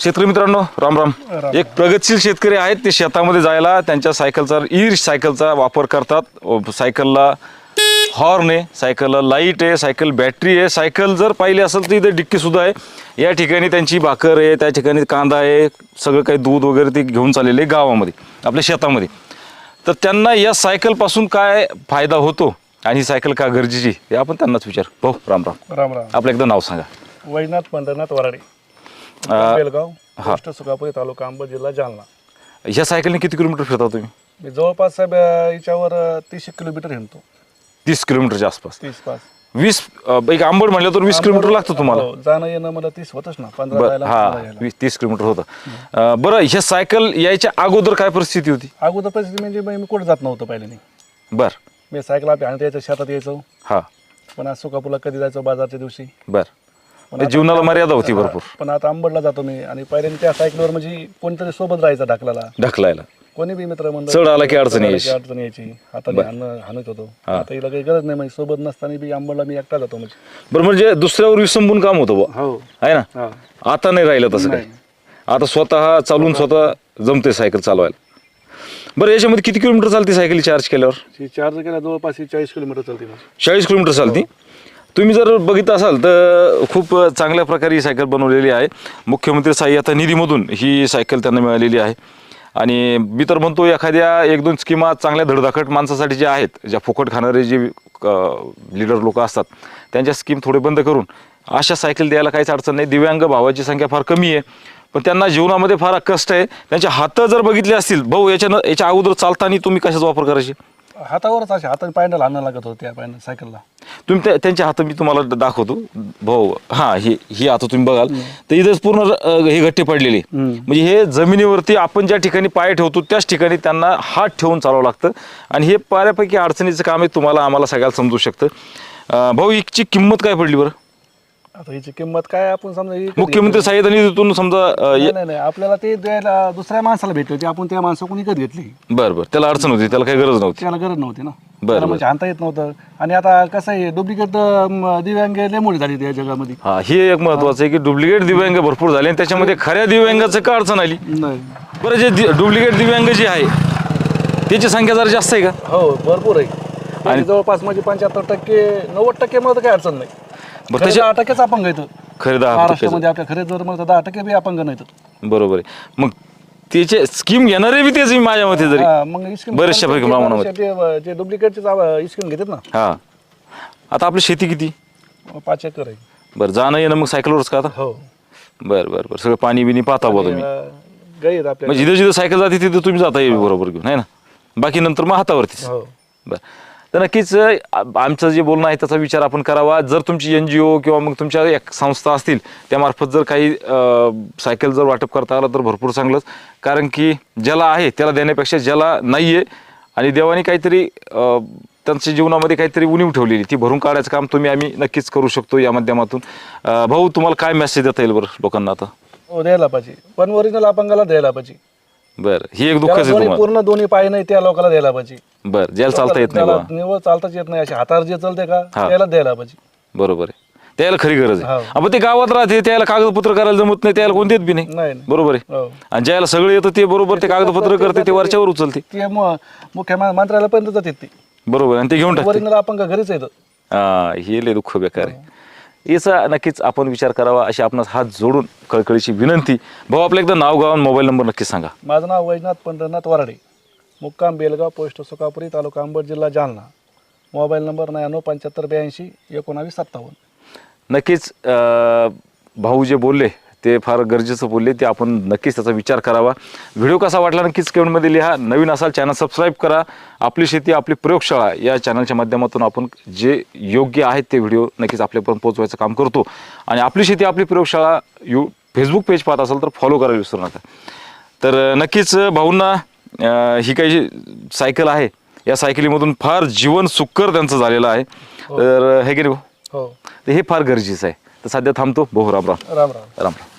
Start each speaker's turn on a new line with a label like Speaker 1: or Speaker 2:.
Speaker 1: शेतकरी मित्रांनो राम राम. एक प्रगतशील शेतकरी आहेत ते शेतामध्ये जायला त्यांच्या सायकलचा ई सायकलचा वापर करतात. सायकलला हॉर्न आहे सायकलला लाइट आहे सायकल बॅटरी आहे. सायकल जर पाहिली असेल तर इथे डिक्की सुद्धा आहे. या ठिकाणी त्यांची भाकर आहे त्या ठिकाणी कांदा आहे सगळं काही दूध वगैरे ते घेऊन चाललेले गावामध्ये आपल्या शेतामध्ये. तर त्यांना या सायकलपासून काय फायदा होतो? आणि ही सायकल का गरजेची? हे आपण त्यांनाच विचार. भाऊ राम राम.
Speaker 2: राम राम.
Speaker 1: आपलं एकदा नाव सांगा.
Speaker 2: वैजनाथ पंढरनाथ वराडे. बेलगाव. पोस्ट सुकापुरी तालुका अंबड जिल्हा जालना.
Speaker 1: ह्या सायकलने किती किलोमीटर फिरता तुम्ही?
Speaker 2: मी जवळपास साहेब याच्यावर तीस किलोमीटर हिंडतो.
Speaker 1: तीस किलोमीटरच्या आसपास.
Speaker 2: तीस पाच
Speaker 1: वीस अं, एक आंबड म्हणलं तर वीस किलोमीटर लागतं तुम्हाला?
Speaker 2: हो, जाणं येणं मला तीस होतच ना पंधरा
Speaker 1: बरं
Speaker 2: जायला,
Speaker 1: हा
Speaker 2: यायला.
Speaker 1: वीस तीस किलोमीटर होतं. अं, बरं ह्या सायकल यायच्या अगोदर काय परिस्थिती होती?
Speaker 2: अगोदर परिस्थिती म्हणजे मी मी कुठे जात नव्हतं पहिले नाही
Speaker 1: बर.
Speaker 2: मी सायकल आपल्या आणत यायचं शेतात यायचो.
Speaker 1: हा.
Speaker 2: पण आज सुकापूरला कधी जायचो बाजारच्या दिवशी.
Speaker 1: बर. म्हणजे
Speaker 2: आता-
Speaker 1: जीवनाला मर्यादा होती भरपूर.
Speaker 2: पण आता अंबडला जातो मी आणि पहिल्यांदा त्या सायकलवर म्हणजे कोणतरी सोबत राहायचं ढकलाला.
Speaker 1: ढकलायला.
Speaker 2: कोणी बी मित्र
Speaker 1: चढ आला की अडचण यायची.
Speaker 2: अडचण यायची. हाताने हाणं हाणत होतो.
Speaker 1: हा.
Speaker 2: आता हिला काही गरज नाही म्हणजे सोबत नसताना बी अंबडला मी एकटा जातो म्हणजे.
Speaker 1: बरं म्हणजे दुसऱ्यावर विसंबून काम होतं बुवा.
Speaker 2: हो.
Speaker 1: आहे ना?
Speaker 2: हा.
Speaker 1: आता नाही राहिलं तसं काही. आता स्वतः चालून स्वतः. जमते सायकल चालवायला. बरं याच्यामध्ये किती किलोमीटर चालते सायकल चार्ज केल्यावर?
Speaker 2: ही चार्ज केला जवळपास ही चाळीस किलोमीटर चालते. माझी
Speaker 1: चाळीस किलोमीटर चालती? तुम्ही जर बघित असाल तर खूप चांगल्या प्रकारे ही सायकल बनवलेली आहे. मुख्यमंत्री सहाय्यता निधीमधून ही सायकल त्यांना मिळालेली आहे. आणि मी तर म्हणतो एखाद्या एक दोन स्कीमा चांगल्या धडधाकट माणसासाठी ज्या आहेत ज्या फुकट खाणारे जे लिडर लोक असतात त्यांच्या स्कीम थोडे बंद करून अशा सायकल द्यायला काहीच अडचण नाही. दिव्यांग भावाची संख्या फार कमी आहे. पण त्यांना जीवनामध्ये फार कष्ट आहे. त्यांचे हात जर बघितले असतील भाऊ याच्या याच्या अगोदर चालताना तुम्ही कशाचा वापर करायचे?
Speaker 2: हातावरच असे हाताने पायंडल आणणं लागत होतं त्या पायंडल सायकलला.
Speaker 1: तुम्ही त्या- त्यांचे हात मी तुम्हाला द- दाखवतो. भाऊ हा ही ही आता तुम्ही बघाल. तर इथेच पूर्ण अ, हे गट्टे पडलेले. म्हणजे हे जमिनीवरती आपण ज्या ठिकाणी पाय ठेवतो त्याच ठिकाणी त्यांना हात ठेवून चालावं लागतं. आणि हे बऱ्यापैकी अडचणीचं काम आहे तुम्हाला आम्हाला सगळ्याला समजू शकतं. अ, भाऊ हिची किंमत काय पडली बरं?
Speaker 2: आता हिची किंमत काय आपण समजा ही कधी
Speaker 1: मुख्यमंत्री सहाय्यता निधीतून समजा अ,
Speaker 2: नाही
Speaker 1: ये-
Speaker 2: नाही नाही. आपल्याला ते द्यायला दुसऱ्या माणसाला भेटली होती. आपण त्या माणसाकडून विकत घेतली?
Speaker 1: बरं बरं. त्याला अडचण होती. त्याला काही गरज नव्हती.
Speaker 2: त्याला गरज नव्हती ना.
Speaker 1: बरं,
Speaker 2: त्याला म्हणजे आणता येत नव्हतं. आणि आता कसं आहे डुप्लिकेट दिव्यांग लय मोठी झाली त्या जगामध्ये.
Speaker 1: हा हे एक महत्वाचं आहे की डुप्लिकेट दिव्यांग भरपूर झाले आणि त्याच्यामध्ये खऱ्या दिव्यांगाचं का अडचण आली?
Speaker 2: नाही.
Speaker 1: बरं जे डुप्लिकेट दिव्यांग जे आहे त्याची संख्या जरा जास्त आहे का?
Speaker 2: हो भरपूर आहे. आणि जवळपास म्हणजे पंच्याहत्तर टक्के नव्वद टक्के मध्ये काही अडचण नाही.
Speaker 1: बरं
Speaker 2: खरे
Speaker 1: तसे
Speaker 2: दहा टक्केच अपंग येतं
Speaker 1: खरे दहा
Speaker 2: महाराष्ट्रामध्ये आपल्या खरे जर दहा टक्के बी अपंग नाही
Speaker 1: बरोबर आहे. मग त्याचे स्कीम घेणारे बी तेच माझ्या मते जरी
Speaker 2: मग
Speaker 1: बऱ्याचशा पैकी प्रमाणामध्ये.
Speaker 2: जे डुप्लिकेटचे स्कीम घेतात ना?
Speaker 1: हा. आता आपली शेती किती?
Speaker 2: पाच एकर आहे.
Speaker 1: बरं जाणं येणं मग सायकलवरच का आता?
Speaker 2: हो.
Speaker 1: बरं बरं बरं. सगळं पाणी बिनी पाहता बा तुम्ही.
Speaker 2: अं, गाई आहेत आपल्या
Speaker 1: म्हणजे जिथं जिथं सायकल जाते तिथं तुम्ही जाता येईल बरोबर घेऊन आहे ना? बाकी नंतर मग हातावरतीच.
Speaker 2: हो.
Speaker 1: बरं. तर नक्कीच आमचं जे बोलणं आहे त्याचा विचार आपण करावा. जर तुमची एन जी ओ किंवा मग तुमच्या एक संस्था असतील त्यामार्फत जर काही सायकल जर वाटप करता आलं तर भरपूर चांगलंच. कारण की ज्याला आहे त्याला देण्यापेक्षा ज्याला नाही आहे आणि देवाने काहीतरी त्यांच्या जीवनामध्ये काहीतरी उणीव ठेवलेली ती भरून काढायचं काम तुम्ही आम्ही नक्कीच करू शकतो या माध्यमातून. भाऊ तुम्हाला काय मेसेज देता येईल बरं लोकांना आता?
Speaker 2: हो द्यायला पाहिजे. पण ओरिजिनल अपंगाला द्यायला पाहिजे.
Speaker 1: बरं ही एक
Speaker 2: त्याला दोन्ही
Speaker 1: तुम्हाला.
Speaker 2: पूर्ण दोन्ही पाय नाही त्या लोकांना द्यायला पाहिजे.
Speaker 1: बरं ज्याला चालता येत नाही
Speaker 2: त्याला निव्वळ चालताच येत नाही असे हातावर जे चालते का
Speaker 1: हा.
Speaker 2: त्याला द्यायला पाहिजे.
Speaker 1: बरोबर आहे. त्याला खरी गरज आहे.
Speaker 2: हो.
Speaker 1: आपण ते गावात राहते त्याला कागदपत्र करायला जमत नाही त्याला कोण देत बी नाही.
Speaker 2: नाही नाही.
Speaker 1: बरोबर आहे.
Speaker 2: हो.
Speaker 1: आणि ज्याला सगळं येतं ते बरोबर ते कागदपत्र करते ते वरच्यावर उचलते.
Speaker 2: ते मग मुख्यमंत्र्याला पर्यंत जातात ते.
Speaker 1: बरोबर आहे. आणि ते घेऊन टाकते.
Speaker 2: ओरिजिनल अपंग घरीच येतं?
Speaker 1: हा हे लय दुःख बेकार आहे. याचा नक्कीच आपण विचार करावा अशी आपणास हात जोडून कळकळीची विनंती. भाऊ आपलं एकदा नाव गाव आणि मोबाईल नंबर नक्की सांगा.
Speaker 2: माझं नाव वैजनाथ पंढरनाथ वराडे. मुक्काम बेलगाव पोस्ट सुकापुरी तालुका अंबड जिल्हा जालना. मोबाईल नंबर नव्याण्णव पंच्याहत्तर ब्याऐंशी एकोणावीस सत्तावन्न.
Speaker 1: नक्कीच अं, भाऊ जे बोलले ते फार गरजेचं बोलले ते आपण नक्कीच त्याचा विचार करावा. व्हिडिओ कसा वाटला नक्कीच कमेंटमध्ये लिहा. नवीन असाल चॅनल सबस्क्राईब करा. आपली शेती आपली प्रयोगशाळा या चॅनलच्या माध्यमातून आपण जे योग्य आहेत ते व्हिडिओ नक्कीच आपल्यापर्यंत पोहोचवायचं काम करतो. आणि आपली शेती आपली प्रयोगशाळा यू फेसबुक पेज पाहत असाल तर फॉलो करायला विसरू नका. तर नक्कीच भाऊंना ही काही सायकल आहे या सायकलीमधून फार जीवन सुकर त्यांचं झालेलं आहे. तर हे की नाही भाऊ.
Speaker 2: हो.
Speaker 1: तर हे फार गरजेचं आहे. तर सध्या थांबतो. भाऊ राम राम.
Speaker 2: राम राम.
Speaker 1: राम राम.